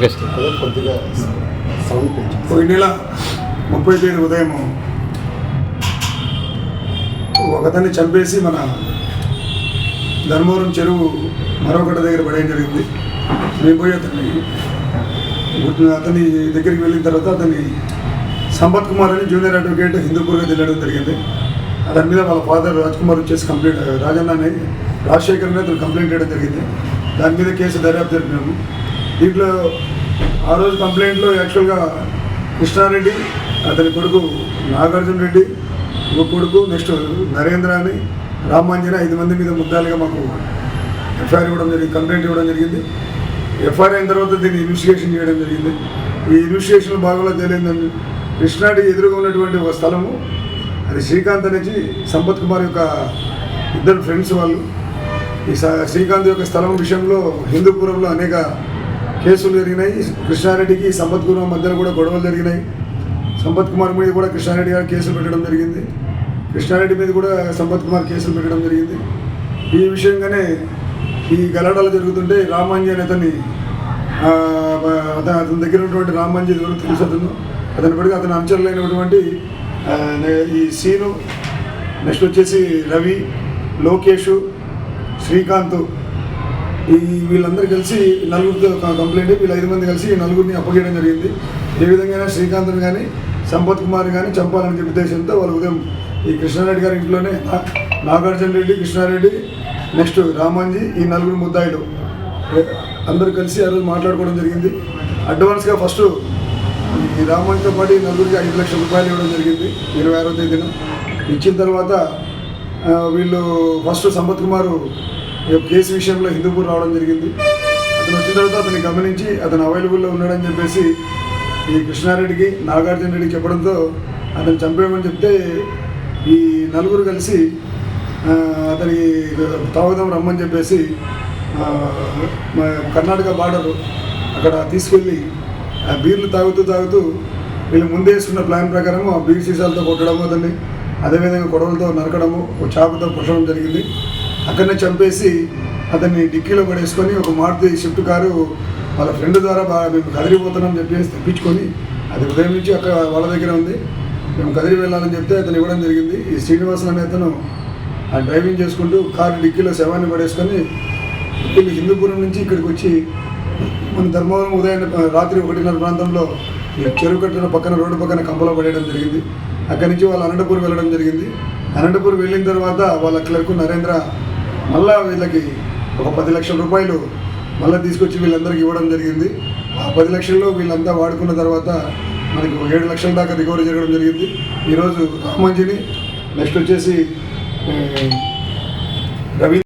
Okay sir అదే కొద్దిగా sound పెంచాం పోయిన నెల ముప్పై తేదీ ఉదయం ఒకతన్ని చంపేసి మన ధర్మవరం చెరువు మరొకటి దగ్గర పడేయడం జరిగింది. మేము పోయి అతన్ని అతని దగ్గరికి వెళ్ళిన తర్వాత అతన్ని సంపత్ కుమార్ అని జూనియర్ అడ్వకేట్ హిందూపూర్గా వెళ్ళడం జరిగింది. అతని మీద వాళ్ళ ఫాదర్ రాజ్ కుమార్ వచ్చేసి కంప్లైంట్ రాజన్న అని రాజశేఖర్ అని అతను కంప్లైంట్ చేయడం జరిగింది. దాని మీద కేసు దర్యాప్తు జరిపినాము. దీంట్లో ఆ రోజు కంప్లైంట్లో యాక్చువల్గా కృష్ణారెడ్డి అతని కొడుకు నాగార్జున రెడ్డి ఒక కొడుకు నెక్స్ట్ నరేంద్ర అని రామాంజన ఐదు మంది మీద ముద్దాలుగా మాకు ఎఫ్ఐఆర్ ఇవ్వడం జరిగింది కంప్లైంట్ ఇవ్వడం జరిగింది. ఎఫ్ఐఆర్ అయిన తర్వాత దీన్ని ఇన్వెస్టిగేషన్ చేయడం జరిగింది. ఈ ఇన్వెస్టిగేషన్ భాగంలో తేలిందండి. కృష్ణాడి ఎదురుగా ఉన్నటువంటి ఒక స్థలము అది శ్రీకాంత్ అనేది సంపత్ కుమార్ యొక్క ఇద్దరు ఫ్రెండ్స్ వాళ్ళు. ఈ స- శ్రీకాంత్ యొక్క స్థలం విషయంలో హిందూపురంలో అనేక కేసులు జరిగినాయి. కృష్ణారెడ్డికి సంపత్ కుమార్ మధ్యలో కూడా గొడవలు జరిగినాయి. సంపత్ కుమార్ మీద కూడా కృష్ణారెడ్డి గారు కేసులు పెట్టడం జరిగింది. కృష్ణారెడ్డి మీద కూడా సంపత్ కుమార్ కేసులు పెట్టడం జరిగింది. ఈ విషయంగానే ఈ గలాడాలు జరుగుతుంటే రామాంజీ అనే అతన్ని అతని దగ్గర ఉన్నటువంటి రామాంజీ ఎవరు తెలుసు అతను. అతని పడిగా అతని అంచనలైనటువంటి ఈ సీను నెక్స్ట్ వచ్చేసి రవి లోకేష్ శ్రీకాంత్. ఈ వీళ్ళందరూ కలిసి నలుగురితో కంప్లైంట్ వీళ్ళు ఐదు మంది కలిసి ఈ నలుగురిని అప్పగేయడం జరిగింది. ఏ విధంగా శ్రీకాంత్ని కానీ సంపత్ కుమార్ కానీ చంపాలని చెప్పి ఉద్దేశంతో వాళ్ళు ఉదయం ఈ కృష్ణారెడ్డి గారి ఇంట్లోనే నాగార్జున రెడ్డి కృష్ణారెడ్డి నెక్స్ట్ రామాంజీ ఈ నలుగురు ముద్దాయిలు అందరూ కలిసి ఆ రోజు మాట్లాడుకోవడం జరిగింది. అడ్వాన్స్గా ఫస్ట్ ఈ రామాంజీతో పాటు ఈ నలుగురికి ఐదు లక్షల రూపాయలు ఇవ్వడం జరిగింది ఇరవై ఆరో తేదీన. ఇచ్చిన తర్వాత వీళ్ళు ఫస్ట్ సంపత్ కుమారు యొక్క కేసు విషయంలో హిందూపూర్ రావడం జరిగింది. అతను వచ్చిన తర్వాత అతన్ని గమనించి అతను అవైలబుల్లో ఉన్నాడని చెప్పేసి ఈ కృష్ణారెడ్డికి నాగార్జున రెడ్డికి చెప్పడంతో అతను చంపేయమని చెప్తే ఈ నలుగురు కలిసి అతనికి అతని తాగుదాం రమ్మని చెప్పేసి కర్ణాటక బార్డర్ అక్కడ తీసుకెళ్ళి ఆ బీర్లు తాగుతూ తాగుతూ వీళ్ళు ముందే వేసుకున్న ప్లాన్ ప్రకారం ఆ బీర్ సీసాలతో కొట్టడము అతన్ని అదేవిధంగా గొడవలతో నరకడము ఒక చాకుతో పుట్టడం జరిగింది. అక్కడనే చంపేసి అతన్ని డిక్కీలో పడేసుకొని ఒక మారుతి షిఫ్ట్ కారు వాళ్ళ ఫ్రెండ్ ద్వారా బాగా మేము కదిలిపోతున్నాం చెప్పేసి తెప్పించుకొని అది ఉదయం నుంచి అక్కడ వాళ్ళ దగ్గర ఉంది. మేము కదిలి వెళ్ళాలని చెప్తే అతను ఇవ్వడం జరిగింది. ఈ శ్రీనివాసన్ అనే అతను ఆ డ్రైవింగ్ చేసుకుంటూ కారు డిక్కీలో శవాన్ని పడేసుకొని వీళ్ళు హిందూపురం నుంచి ఇక్కడికి వచ్చి మన ధర్మవరం ఉదయం రాత్రి ఒకటిన్నర ప్రాంతంలో ఈ చెరువు కట్టిన పక్కన రోడ్డు పక్కన కంపలో పడేయడం జరిగింది. అక్కడి నుంచి వాళ్ళు అనంతపూర్ వెళ్ళడం జరిగింది. అనంతపూర్ వెళ్ళిన తర్వాత వాళ్ళ క్లర్క్ నరేంద్ర మళ్ళీ వీళ్ళకి ఒక పది లక్షల రూపాయలు మళ్ళీ తీసుకొచ్చి వీళ్ళందరికీ ఇవ్వడం జరిగింది. ఆ పది లక్షల్లో వీళ్ళంతా వాడుకున్న తర్వాత మనకి ఏడు లక్షల దాకా రికవరీ జరగడం జరిగింది. ఈరోజు రామంజిని నెక్స్ట్ వచ్చేసి రవి